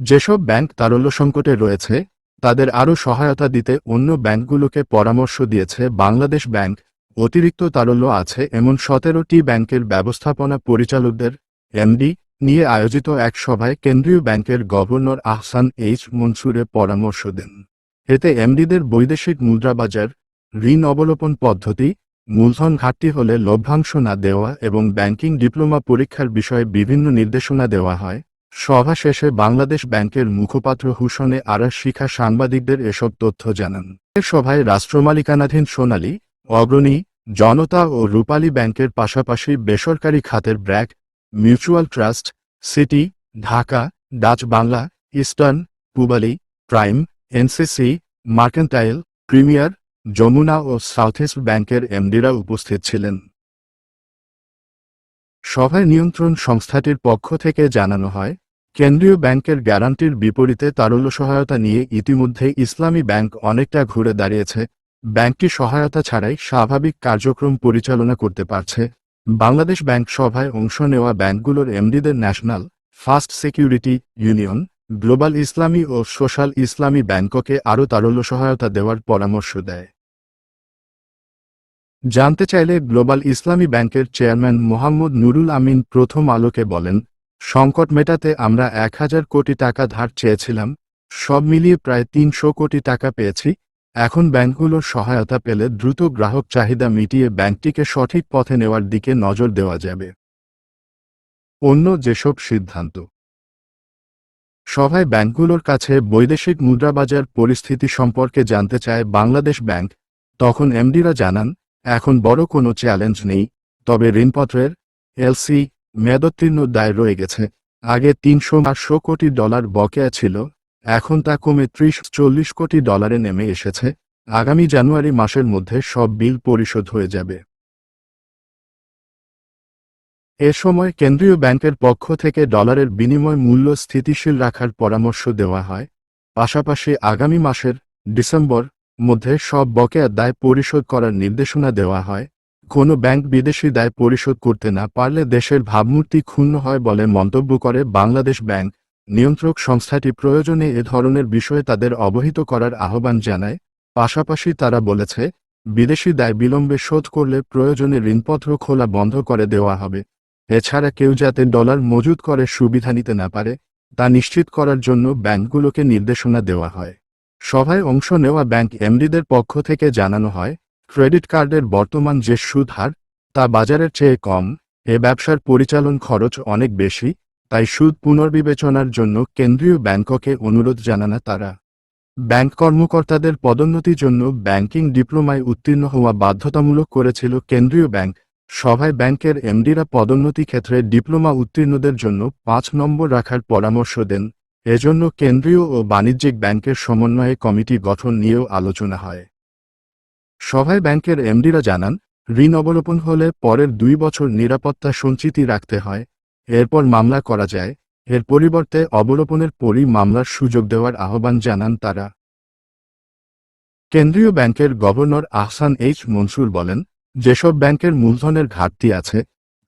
যেসব ব্যাংক তারল্য সংকটে রয়েছে, তাদের আরও সহায়তা দিতে অন্য ব্যাংকগুলোকে পরামর্শ দিয়েছে বাংলাদেশ ব্যাংক। অতিরিক্ত তারল্য আছে এমন সতেরোটি ব্যাংকের ব্যবস্থাপনা পরিচালকদের, এমডি, নিয়ে আয়োজিত এক সভায় কেন্দ্রীয় ব্যাংকের গভর্নর আহসান এইচ মনসুরে পরামর্শ দেন। এতে এমডিদের বৈদেশিক মুদ্রাবাজার, ঋণ অবলোপন পদ্ধতি, মূলধন ঘাটতি হলে লভ্যাংশ না দেওয়া এবং ব্যাংকিং ডিপ্লোমা পরীক্ষার বিষয়ে বিভিন্ন নির্দেশনা দেওয়া হয়। সভা শেষে বাংলাদেশ ব্যাংকের মুখপাত্র হুসনে আরা শিখা সাংবাদিকদের এসব তথ্য জানান। এ সভায় রাষ্ট্রমালিকানাধীন সোনালী, অগ্রণী, জনতা ও রূপালী ব্যাংকের পাশাপাশি বেসরকারি খাতের ব্র্যাক, মিউচুয়াল ট্রাস্ট, সিটি, ঢাকা, ডাচ বাংলা, ইস্টার্ন, পুবালি, প্রাইম, এনসিসি, মার্কেন্টাইল, প্রিমিয়ার, যমুনা ও সাউথইস্ট ব্যাংকের এমডিরা উপস্থিত ছিলেন। সভায় নিয়ন্ত্রণ সংস্থাটির পক্ষ থেকে জানানো হয় কেন্দ্রীয় ব্যাংকের গ্যারান্টির বিপরীতে তারল্য সহায়তা নিয়ে ইতিমধ্যে ইসলামী ব্যাংক অনেকটা ঘুরে দাঁড়িয়েছে। ব্যাংকটি সহায়তা ছাড়াই স্বাভাবিক কার্যক্রম পরিচালনা করতে পারছে। বাংলাদেশ ব্যাংক সভায় অংশ নেওয়া ব্যাংকগুলোর এমডিদের ন্যাশনাল ফার্স্ট সিকিউরিটি ইউনিয়ন, গ্লোবাল ইসলামী ও সোশ্যাল ইসলামী ব্যাংককে আরও তারল্য সহায়তা দেওয়ার পরামর্শ দেয়। জানতে চাইলে গ্লোবাল ইসলামী ব্যাংকের চেয়ারম্যান মোহাম্মদ নুরুল আমিন প্রথম আলোকে বলেন সংকট মেটাতে আমরা এক হাজার কোটি টাকা ধার চেয়েছিলাম, সব মিলিয়ে প্রায় তিনশো কোটি টাকা পেয়েছি, এখন ব্যাংকগুলোর সহায়তা পেলে দ্রুত গ্রাহক চাহিদা মিটিয়ে ব্যাংকটিকে সঠিক পথে নেওয়ার দিকে নজর দেওয়া যাবে। অন্য যেসব সিদ্ধান্ত। সভায় ব্যাংকগুলোর কাছে বৈদেশিক মুদ্রাবাজার পরিস্থিতি সম্পর্কে জানতে চায় বাংলাদেশ ব্যাংক, তখন এমডিরা জানান, এখন বড় কোনো চ্যালেঞ্জ নেই, তবে ঋণপত্রের, এলসি মেয়াদোত্তীর্ণ দায় রয়ে গেছে। আগে তিনশো আটশো কোটি ডলার বকেয়া ছিল, এখন তা কমে ত্রিশ চল্লিশ কোটি ডলারে নেমে এসেছে। আগামী জানুয়ারি মাসের মধ্যে সব বিল পরিশোধ হয়ে যাবে। এ সময় কেন্দ্রীয় ব্যাংকের পক্ষ থেকে ডলারের বিনিময় মূল্য স্থিতিশীল রাখার পরামর্শ দেওয়া হয়। পাশাপাশি আগামী মাসের ডিসেম্বর মধ্যে সব বকেয়া দায় পরিশোধ করার নির্দেশনা দেওয়া হয়। কোনো ব্যাংক বিদেশি দায় পরিশোধ করতে না পারলে দেশের ভাবমূর্তি ক্ষুণ্ণ হয় বলে মন্তব্য করে বাংলাদেশ ব্যাংক। নিয়ন্ত্রক সংস্থাটি প্রয়োজনে এ ধরনের বিষয়ে তাদের অবহিত করার আহ্বান জানায়। পাশাপাশি তারা বলেছে, বিদেশি দায় বিলম্বে শোধ করলে প্রয়োজনে ঋণপত্র খোলা বন্ধ করে দেওয়া হবে। এছাড়া কেউ যাতে ডলার মজুত করে সুবিধা নিতে না পারে, তা নিশ্চিত করার জন্য ব্যাংকগুলোকে নির্দেশনা দেওয়া হয়। সভায় অংশ নেওয়া ব্যাংক এমডিদের পক্ষ থেকে জানানো হয় ক্রেডিট কার্ডের বর্তমান যে সুদ হার, তা বাজারের চেয়ে কম, এ ব্যবসার পরিচালন খরচ অনেক বেশি, তাই সুদ পুনর্বিবেচনার জন্য কেন্দ্রীয় ব্যাংককে অনুরোধ জানানা তারা। ব্যাংক কর্মকর্তাদের পদোন্নতির জন্য ব্যাংকিং ডিপ্লোমায় উত্তীর্ণ হওয়া বাধ্যতামূলক করেছিল কেন্দ্রীয় ব্যাংক। সভায় ব্যাংকের এমডিরা পদোন্নতি ক্ষেত্রে ডিপ্লোমা উত্তীর্ণদের জন্য পাঁচ নম্বর রাখার পরামর্শ দেন। এজন্য কেন্দ্রীয় ও বাণিজ্যিক ব্যাংকের সমন্বয়ে কমিটি গঠন নিয়েও আলোচনা হয়। সভায় ব্যাংকের এমডিরা জানান, ঋণ অবলোপন হলে পরের দুই বছর নিরাপত্তা সঞ্চিতি রাখতে হয়, এরপর মামলা করা যায়, এর পরিবর্তে অবলোপনের পরই মামলার সুযোগ দেওয়ার আহ্বান জানান তারা। কেন্দ্রীয় ব্যাংকের গভর্নর আহসান এইচ মনসুর বলেন, যেসব ব্যাংকের মূলধনের ঘাটতি আছে,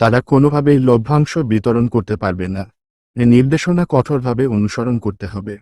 তারা কোনোভাবেই লভ্যাংশ বিতরণ করতে পারবে না। এ নির্দেশনা কঠোরভাবে অনুসরণ করতে হবে।